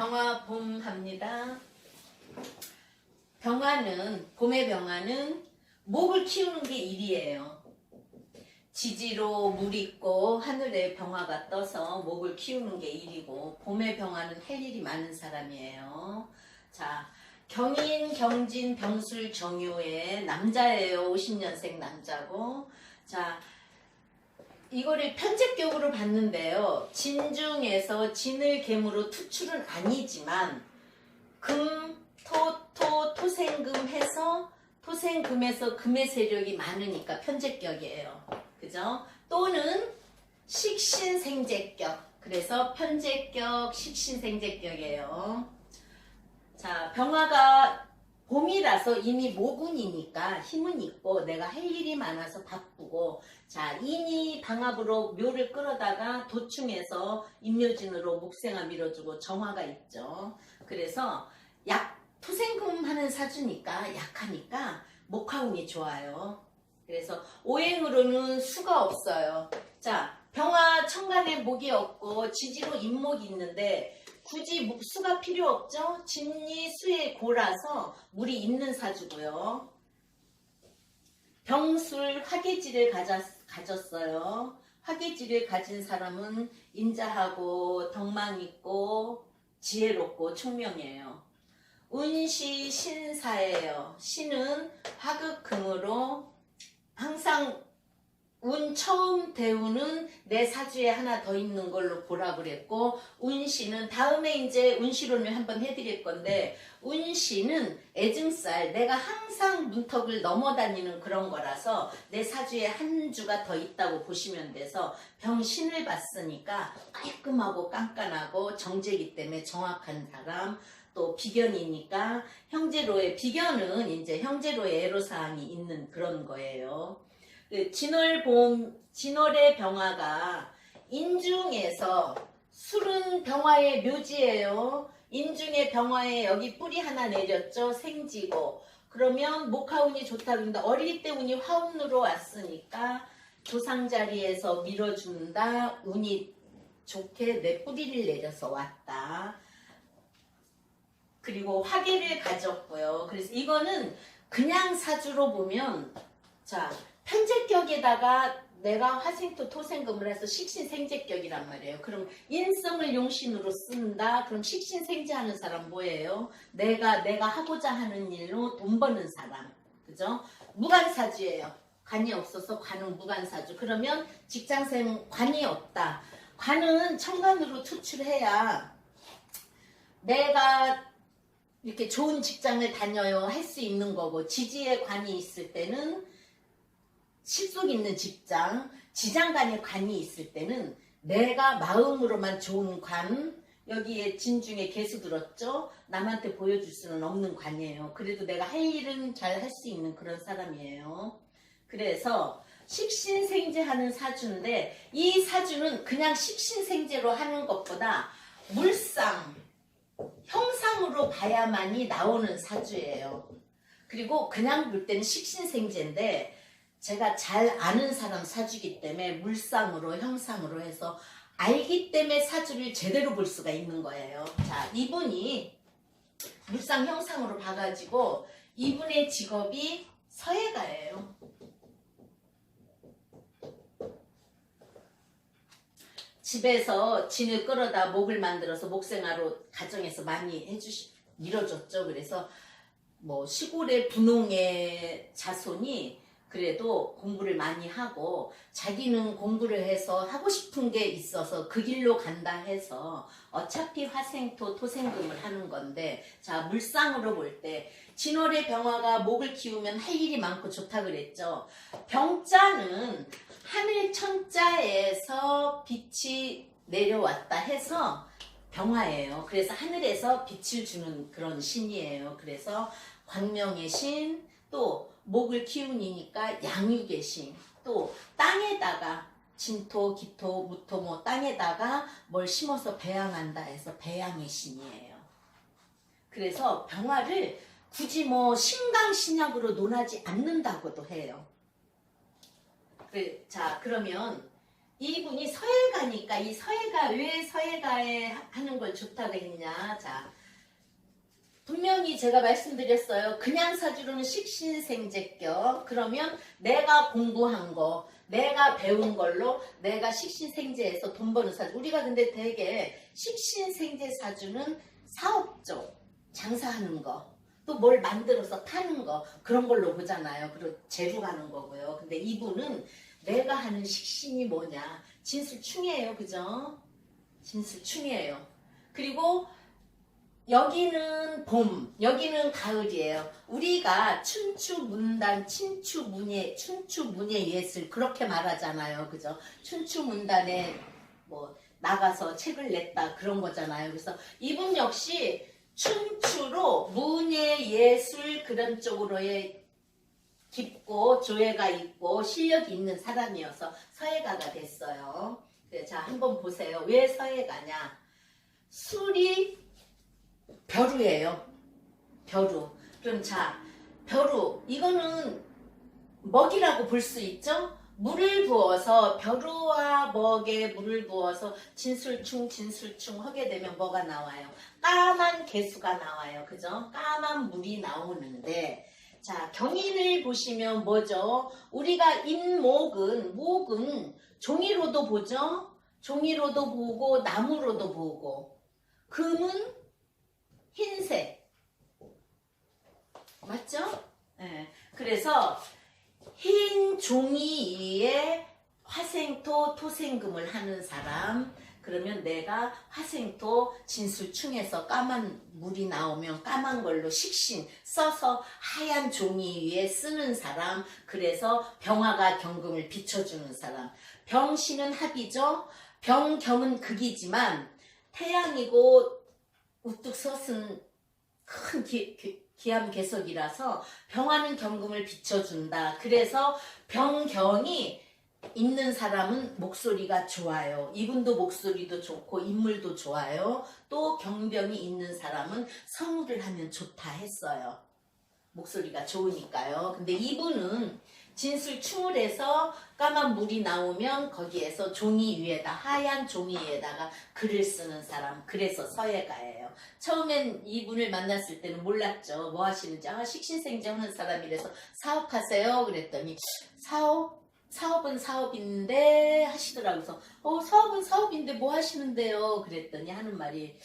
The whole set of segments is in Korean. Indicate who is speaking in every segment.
Speaker 1: 병화 봄 합니다. 병화는 봄의 병화는 목을 키우는 게 일이에요. 지지로 물 있고 하늘에 병화가 떠서 목을 키우는 게 일이고 봄의 병화는 할 일이 많은 사람이에요. 자, 경인, 경진, 병술, 정유의 남자예요. 50년생 남자고. 자, 이거를 편집격으로 봤는데요. 진중에서 진을 개무로 투출은 아니지만 금, 토, 토, 토생금 해서 토생금에서 금의 세력이 많으니까 편제격이에요. 그죠? 또는 식신생제격. 그래서 편제격, 식신생제격이에요. 자, 병화가 봄이라서 이미 모군이니까 힘은 있고 내가 할 일이 많아서 바쁘고 자 인이 방압으로 묘를 끌어다가 도충해서 임묘진으로 목생아 밀어주고 정화가 있죠. 그래서 약 토생금 하는 사주니까 약하니까 목화운이 좋아요. 그래서 오행으로는 수가 없어요. 자 병화 천간에 목이 없고 지지로 임목이 있는데 굳이 목- 수가 필요 없죠? 진리 수의 고라서 물이 있는 사주고요. 병술 화계지를 가졌, 가졌 어요. 화계지를 가진 사람은 인자하고 덕망 있고 지혜롭고 총명이에요. 운시 신사예요. 신은 화극금으로 항상 운 처음 대우는 내 사주에 하나 더 있는 걸로 보라 그랬고 운시는 다음에 이제 운시론을 한번 해드릴 건데 운시는 애증살 내가 항상 문턱을 넘어다니는 그런 거라서 내 사주에 한 주가 더 있다고 보시면 돼서 병신을 봤으니까 깔끔하고 깐깐하고 정제기 때문에 정확한 사람 또 비견이니까 형제로의 비견은 이제 형제로의 애로사항이 있는 그런 거예요. 그 진월봄, 진월의 병화가 인중에서 술은 병화의 묘지예요. 인중의 병화에 여기 뿌리 하나 내렸죠. 생지고. 그러면 목화운이 좋다 그런데 어릴 때 운이 화운으로 왔으니까 조상 자리에서 밀어준다. 운이 좋게 내 뿌리를 내려서 왔다. 그리고 화계를 가졌고요. 그래서 이거는 그냥 사주로 보면 자 편제격에다가 내가 화생토 토생금을 해서 식신생제격이란 말이에요. 그럼 인성을 용신으로 쓴다. 그럼 식신생제하는 사람 뭐예요? 내가 내가 하고자 하는 일로 돈 버는 사람. 그죠? 무관사주예요. 관이 없어서 관은 무관사주. 그러면 직장생 관이 없다. 관은 천간으로 투출해야 내가 이렇게 좋은 직장을 다녀요 할 수 있는 거고 지지에 관이 있을 때는 실속 있는 직장, 지장간에 관이 있을 때는 내가 마음으로만 좋은 관, 여기에 진중에 개수 들었죠? 남한테 보여줄 수는 없는 관이에요. 그래도 내가 할 일은 잘 할 수 있는 그런 사람이에요. 그래서 식신생제하는 사주인데 이 사주는 그냥 식신생제로 하는 것보다 물상, 형상으로 봐야만이 나오는 사주예요. 그리고 그냥 볼 때는 식신생제인데 제가 잘 아는 사람 사주기 때문에 물상으로 형상으로 해서 알기 때문에 사주를 제대로 볼 수가 있는 거예요. 자, 이분이 물상 형상으로 봐가지고 이분의 직업이 서예가예요. 집에서 진을 끌어다 목을 만들어서 목생화로 가정에서 많이 해주시 밀어줬죠. 그래서 뭐 시골의 분홍의 자손이 그래도 공부를 많이 하고 자기는 공부를 해서 하고 싶은 게 있어서 그 길로 간다 해서 어차피 화생토 토생금을 하는 건데 자 물상으로 볼 때 진월의 병화가 목을 키우면 할 일이 많고 좋다 그랬죠. 병자는 하늘 천자에서 빛이 내려왔다 해서 병화예요. 그래서 하늘에서 빛을 주는 그런 신이에요. 그래서 광명의 신, 또 목을 키우니까 양육의 신, 또 땅에다가 진토, 기토, 무토 뭐 땅에다가 뭘 심어서 배양한다 해서 배양의 신이에요. 그래서 병화를 굳이 뭐 신강신약으로 논하지 않는다고도 해요. 그래, 자 그러면 이분이 서예가니까 이 서예가 왜 서예가에 하- 하는 걸 좋다고 했냐? 자, 분명히 제가 말씀드렸어요. 그냥 사주로는 식신생제격. 그러면 내가 공부한 거, 내가 배운 걸로 내가 식신생제에서 돈 버는 사주. 우리가 근데 되게 식신생제 사주는 사업 쪽, 장사하는 거, 또 뭘 만들어서 파는 거 그런 걸로 보잖아요. 그리고 재루 가는 거고요. 근데 이분은 내가 하는 식신이 뭐냐? 진술충이에요. 그죠? 진술충이에요. 그리고 여기는 봄, 여기는 가을이에요. 우리가 춘추문단, 친추문예, 춘추문예 예술 그렇게 말하잖아요. 그죠? 춘추문단에 뭐 나가서 책을 냈다 그런 거잖아요. 그래서 이분 역시 춘추로 문예 예술 그런 쪽으로의 깊고 조예가 있고 실력이 있는 사람이어서 서예가가 됐어요. 네, 자 한번 보세요. 왜 서예가냐? 술이 벼루예요. 벼루. 그럼 자 벼루 이거는 먹이라고 볼 수 있죠? 물을 부어서 벼루와 먹에 물을 부어서 진술충 진술충 하게 되면 뭐가 나와요? 까만 개수가 나와요. 그죠? 까만 물이 나오는데 자 경인을 보시면 뭐죠? 우리가 인목은 목은 종이로도 보죠? 종이로도 보고 나무로도 보고 금은 흰색. 맞죠? 네. 그래서 흰 종이 위에 화생토 토생금을 하는 사람. 그러면 내가 화생토 진술충에서 까만 물이 나오면 까만 걸로 식신 써서 하얀 종이 위에 쓰는 사람. 그래서 병화가 경금을 비춰주는 사람. 병신은 합이죠? 병경은 극이지만 태양이고 우뚝 섰은 큰 기, 기, 기암 개석이라서 병하는 경금을 비춰준다. 그래서 병경이 있는 사람은 목소리가 좋아요. 이분도 목소리도 좋고 인물도 좋아요. 또 경병이 있는 사람은 성우를 하면 좋다 했어요. 목소리가 좋으니까요. 근데 이분은 진술 충을 해서 까만 물이 나오면 거기에서 종이 위에다 하얀 종이 위에다가 글을 쓰는 사람 그래서 서예가예요. 처음엔 이분을 만났을 때는 몰랐죠. 뭐 하시는지 아 식신생제 하는 사람이라서 사업하세요 그랬더니 사업 사업은 사업인데 하시더라고요. 그래서 어 사업은 사업인데 뭐 하시는데요 그랬더니 하는 말이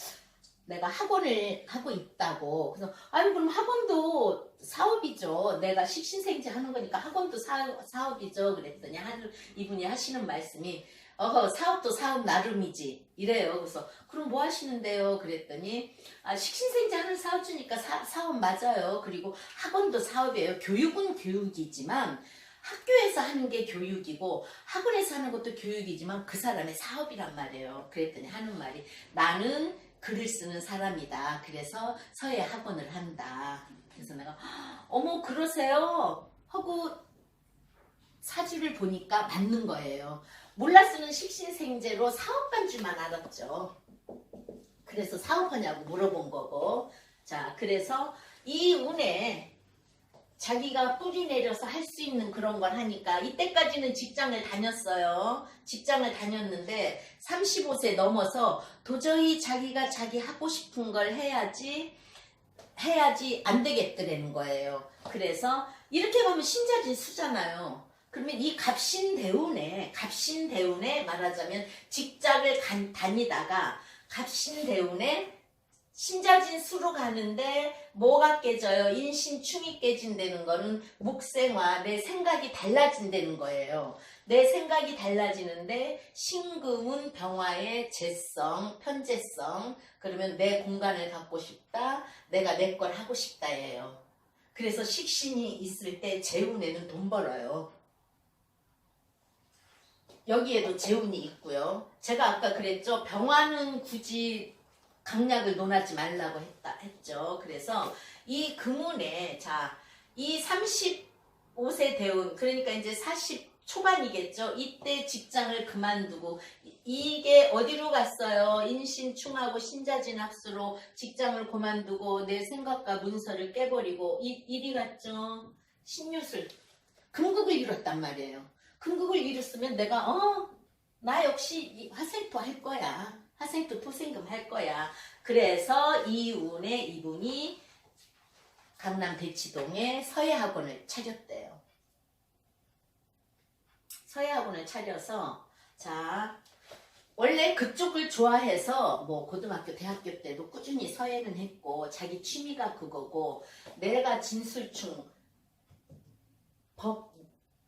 Speaker 1: 내가 학원을 하고 있다고. 그래서 아니 그럼 학원도 사업이죠. 내가 식신생제 하는 거니까 학원도 사, 사업이죠. 그랬더니 한, 이분이 하시는 말씀이 어 사업도 사업 나름이지 이래요. 그래서 그럼 뭐 하시는데요? 그랬더니 아 식신생제 하는 사업주니까 사, 사업 맞아요. 그리고 학원도 사업이에요. 교육은 교육이지만 학교에서 하는 게 교육이고 학원에서 하는 것도 교육이지만 그 사람의 사업이란 말이에요. 그랬더니 하는 말이 나는 글을 쓰는 사람이다. 그래서 서예 학원을 한다. 그래서 내가 어머 그러세요 하고 사주를 보니까 맞는 거예요. 몰랐으면 식신생제로 사업한 줄만 알았죠. 그래서 사업하냐고 물어본 거고. 자, 그래서 이 운에 자기가 뿌리 내려서 할 수 있는 그런 걸 하니까 이때까지는 직장을 다녔어요. 직장을 다녔는데 35세 넘어서 도저히 자기가 자기 하고 싶은 걸 해야지 해야지 안 되겠더라는 거예요. 그래서 이렇게 보면 신자진 수잖아요. 그러면 이 갑신대운에 갑신대운에 말하자면 직장을 간- 다니다가 갑신대운에 신자진 수로 가는데 뭐가 깨져요? 인신충이 깨진다는 거는 묵생화 내 생각이 달라진다는 거예요. 내 생각이 달라지는데 신금은 병화의 재성, 편재성 그러면 내 공간을 갖고 싶다. 내가 내 걸 하고 싶다예요. 그래서 식신이 있을 때 재운에는 돈 벌어요. 여기에도 재운이 있고요. 제가 아까 그랬죠. 병화는 굳이 강약을 논하지 말라고 했다 했죠. 그래서 이 금운에 자, 이 35세 대운 그러니까 이제 40 초반이겠죠. 이때 직장을 그만두고 이- 이게 어디로 갔어요? 인신충하고 신자진 합수로 직장을 그만두고 내 생각과 문서를 깨버리고 이, 이리 갔죠. 신유술 금국을 이뤘단 말이에요. 금국을 이뤘으면 내가 어 나 역시 이 화생토 할 거야. 화생토 토생금 할 거야. 그래서 이 운에 이분이 강남 대치동에 서예학원을 차렸대요. 서예학원을 차려서 자 원래 그쪽을 좋아해서 뭐 고등학교 대학교 때도 꾸준히 서예는 했고 자기 취미가 그거고 내가 진술충 법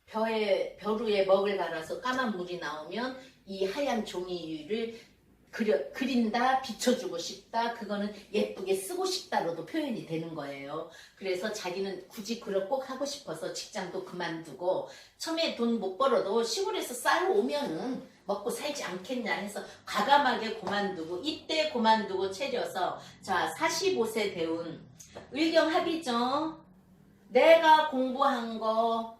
Speaker 1: 벼에 벼루에 먹을 갈아서 까만 물이 나오면 이 하얀 종이를 그려, 그린다, 비춰주고 싶다, 그거는 예쁘게 쓰고 싶다로도 표현이 되는 거예요. 그래서 자기는 굳이 그걸 꼭 하고 싶어서 직장도 그만두고, 처음에 돈 못 벌어도 시골에서 쌀 오면은 먹고 살지 않겠냐 해서 과감하게 그만두고, 이때 그만두고 채려서, 자, 45세 대운, 의경합이죠. 내가 공부한 거,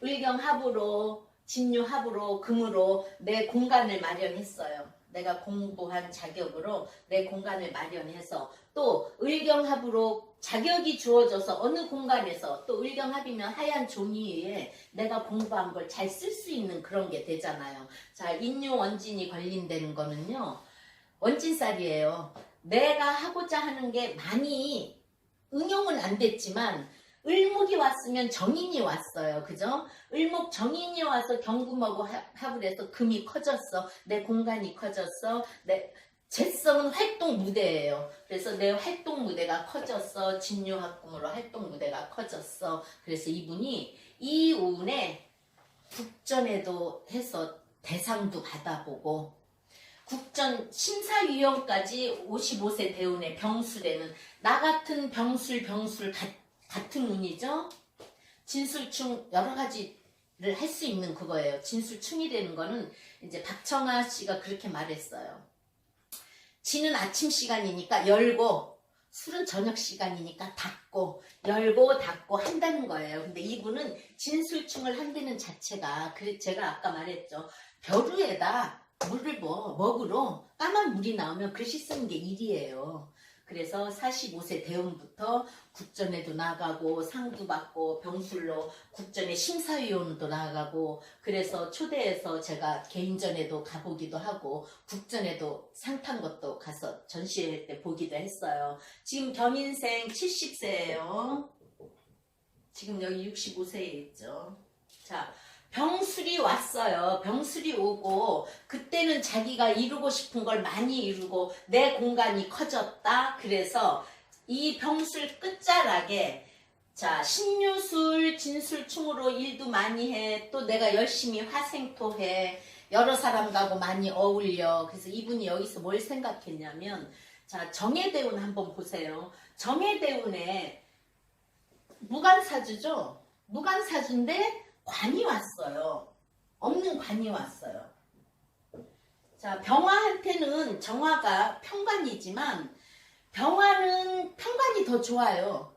Speaker 1: 의경합으로, 진유합으로, 금으로 내 공간을 마련했어요. 내가 공부한 자격으로 내 공간을 마련해서 또 의경합으로 자격이 주어져서 어느 공간에서 또 의경합이면 하얀 종이 위에 내가 공부한 걸 잘 쓸 수 있는 그런 게 되잖아요. 자, 인유 원진이 걸린다는 거는요. 원진살이에요. 내가 하고자 하는 게 많이 응용은 안 됐지만 을목이 왔으면 정인이 왔어요. 그죠? 을목 정인이 와서 경금하고 하- 합을 해서 금이 커졌어. 내 공간이 커졌어. 내 재성은 활동 무대예요. 그래서 내 활동 무대가 커졌어. 진유학금으로 활동 무대가 커졌어. 그래서 이분이 이 운에 국전에도 해서 대상도 받아보고 국전 심사위원까지 55세 대운의 병술에는 나 같은 병술 병술 같, 같은 운이죠. 진술충 여러 가지를 할 수 있는 그거예요. 진술충이 되는 거는 이제 박청아 씨가 그렇게 말했어요. 지는 아침 시간이니까 열고 술은 저녁 시간이니까 닫고 열고 닫고 한다는 거예요. 근데 이분은 진술충을 한다는 자체가 그래 제가 아까 말했죠. 벼루에다 물을 뭐 먹으로 까만 물이 나오면 글씨 쓰는 게 일이에요. 그래서 45세 대운부터 국전에도 나가고 상도 받고 병술로 국전에 심사위원도 나가고 그래서 초대해서 제가 개인전에도 가보기도 하고 국전에도 상탄 것도 가서 전시회 때 보기도 했어요. 지금 겸인생 70세예요. 지금 여기 65세에 있죠. 자, 병술이 왔어요. 병술이 오고 그때는 자기가 이루고 싶은 걸 많이 이루고 내 공간이 커졌다. 그래서 이 병술 끝자락에 자 신유술 진술충으로 일도 많이 해. 또 내가 열심히 화생토해. 여러 사람하고 많이 어울려. 그래서 이분이 여기서 뭘 생각했냐면 자 정해대운 한번 보세요. 정해대운에 무간사주죠. 무간사주인데 관이 왔어요. 없는 관이 왔어요. 자, 병화한테는 정화가 평관이지만 병화는 평관이 더 좋아요.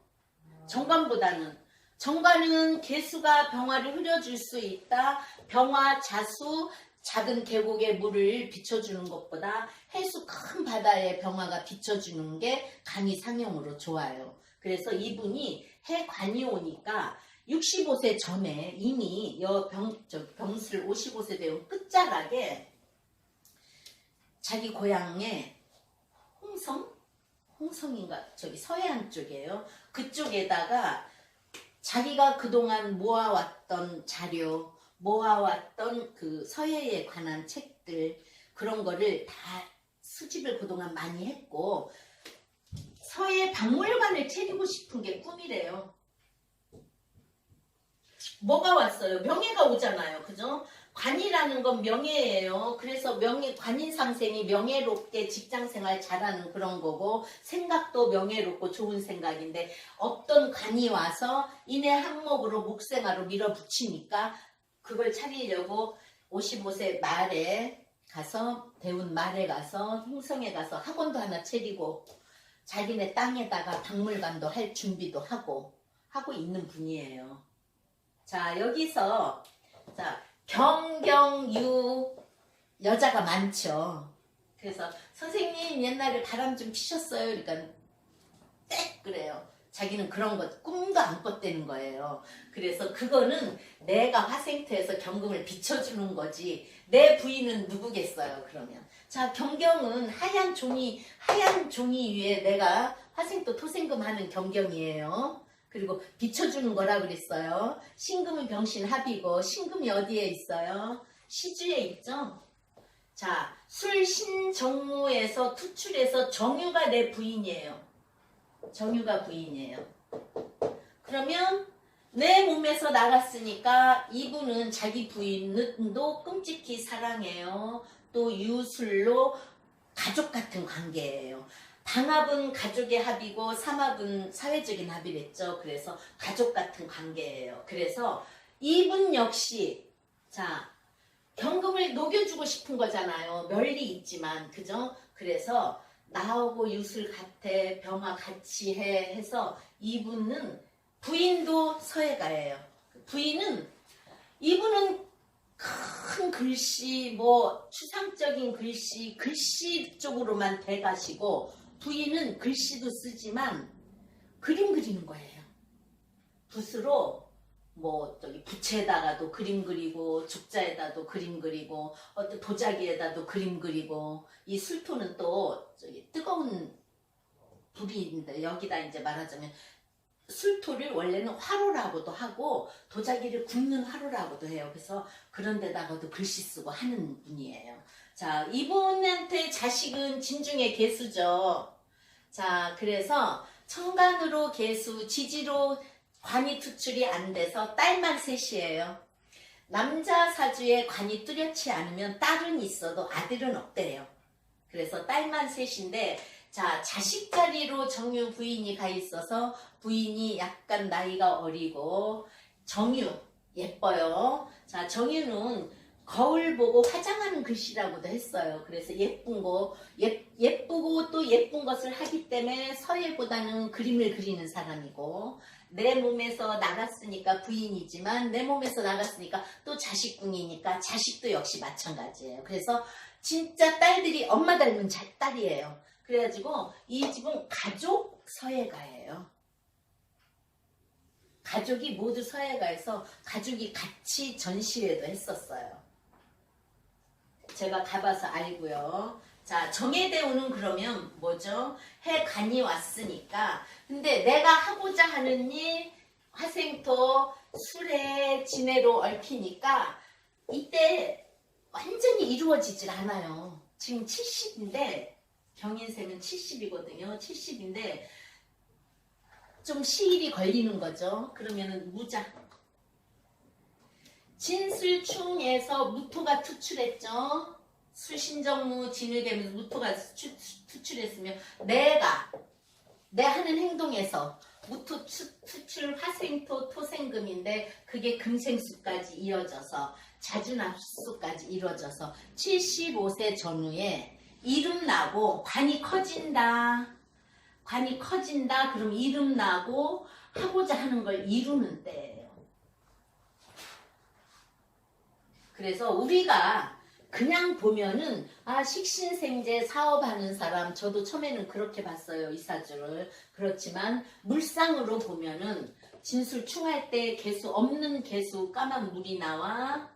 Speaker 1: 정관보다는. 정관은 개수가 병화를 흐려줄 수 있다. 병화, 자수, 작은 계곡에 물을 비춰주는 것보다 해수 큰 바다에 병화가 비춰주는 게 간이 상형으로 좋아요. 그래서 이분이 해관이 오니까 65세 전에 이미 여 병, 저 병술 55세 되온 끝자락에 자기 고향에 홍성? 홍성인가? 저기 서해안 쪽이에요. 그쪽에다가 자기가 그동안 모아왔던 자료, 모아왔던 그 서해에 관한 책들, 그런 거를 다 수집을 그동안 많이 했고, 서해 박물관을 차리고 싶은 게 꿈이래요. 뭐가 왔어요? 명예가 오잖아요. 그죠? 관이라는 건 명예예요. 그래서 명예, 관인상생이 명예롭게 직장생활 잘하는 그런 거고, 생각도 명예롭고 좋은 생각인데, 어떤 관이 와서 이내 항목으로 목생화로 밀어붙이니까, 그걸 차리려고 55세 말에 가서, 대운 말에 가서, 홍성에 가서 학원도 하나 차리고, 자기네 땅에다가 박물관도 할 준비도 하고, 하고 있는 분이에요. 자, 여기서, 자, 경경유 여자가 많죠. 그래서 선생님 옛날에 바람 좀 피셨어요. 그러니까 땡 그래요. 자기는 그런 거 꿈도 안 꿨다는 거예요. 그래서 그거는 내가 화생토에서 경금을 비춰주는 거지 내 부인은 누구겠어요 그러면 자 경경은 하얀 종이 하얀 종이 위에 내가 화생토 토생금 하는 경경이에요. 그리고 비춰주는 거라 그랬어요. 신금은 병신 합이고 신금이 어디에 있어요? 시주에 있죠. 자, 술 신정무에서 투출해서 정유가 내 부인이에요. 정유가 부인이에요. 그러면 내 몸에서 나갔으니까 이분은 자기 부인도 끔찍히 사랑해요. 또 유술로 가족 같은 관계예요. 당합은 가족의 합이고 삼합은 사회적인 합이랬죠. 그래서 가족 같은 관계예요. 그래서 이분 역시 자 경금을 녹여주고 싶은 거잖아요. 멸리 있지만 그죠? 그래서 나하고 유술 같아 병화 같이 해 해서 이분은 부인도 서예가예요. 부인은 이분은 큰 글씨 뭐 추상적인 글씨 글씨 쪽으로만 돼가시고 부인은 글씨도 쓰지만 그림 그리는 거예요. 붓으로 뭐 저기 부채에다가도 그림 그리고 죽자에다도 그림 그리고 어떤 도자기에다도 그림 그리고 이 술토는 또 저기 뜨거운 불이인데 여기다 이제 말하자면 술토를 원래는 화로라고도 하고 도자기를 굽는 화로라고도 해요. 그래서 그런 데다가도 글씨 쓰고 하는 분이에요. 자, 이분한테 자식은 진중의 개수죠. 자, 그래서 청간으로 개수, 지지로 관이 투출이 안 돼서 딸만 셋이에요. 남자 사주에 관이 뚜렷지 않으면 딸은 있어도 아들은 없대요. 그래서 딸만 셋인데 자 자식 자리로 정유 부인이 가 있어서 부인이 약간 나이가 어리고 정유 예뻐요. 자 정유는 거울 보고 화장하는 글씨라고도 했어요. 그래서 예쁜 거 예, 예쁘고 또 예쁜 것을 하기 때문에 서예보다는 그림을 그리는 사람이고 내 몸에서 나갔으니까 부인이지만 내 몸에서 나갔으니까 또 자식궁이니까 자식도 역시 마찬가지예요. 그래서 진짜 딸들이 엄마 닮은 자, 딸이에요. 그래가지고 이 집은 가족 서예가예요. 가족이 모두 서예가에서 가족이 같이 전시회도 했었어요. 제가 가봐서 알고요. 자, 정해대우는 그러면 뭐죠? 해간이 왔으니까. 근데 내가 하고자 하는 일, 화생토, 술에, 진해로 얽히니까 이때 완전히 이루어지질 않아요. 지금 70인데, 경인세는 70이거든요. 70인데, 좀 시일이 걸리는 거죠. 그러면은 무자. 진술충에서 무토가 투출했죠. 수신정무 진을개면서 무토가 투, 투출했으면 내가 내 하는 행동에서 무토 투, 투출 화생토 토생금인데 그게 금생수까지 이어져서 자주납수까지 이루어져서 75세 전후에 이름 나고 관이 커진다. 관이 커진다. 그럼 이름 나고 하고자 하는 걸 이루는 때예요. 그래서 우리가 그냥 보면은 아 식신생재 사업하는 사람 저도 처음에는 그렇게 봤어요 이 사주를. 그렇지만 물상으로 보면은 진술 충할 때 개수 없는 개수 까만 물이 나와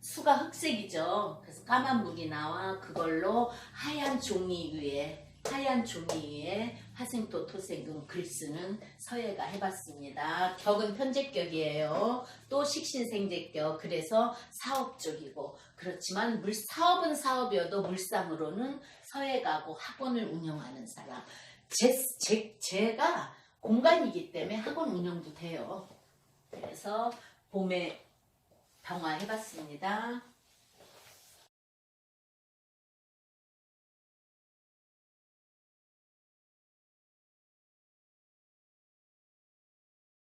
Speaker 1: 수가 흑색이죠. 그래서 까만 물이 나와 그걸로 하얀 종이 위에 하얀 종이 위에 화생토 토생금 글 쓰는 서예가 해봤습니다. 격은 편제격이에요. 또 식신생제격 그래서 사업 쪽이고 그렇지만 물 사업은 사업이어도 물상으로는 서예가고 학원을 운영하는 사람. 제, 제, 제가 공간이기 때문에 학원 운영도 돼요. 그래서 봄에 병화 해봤습니다.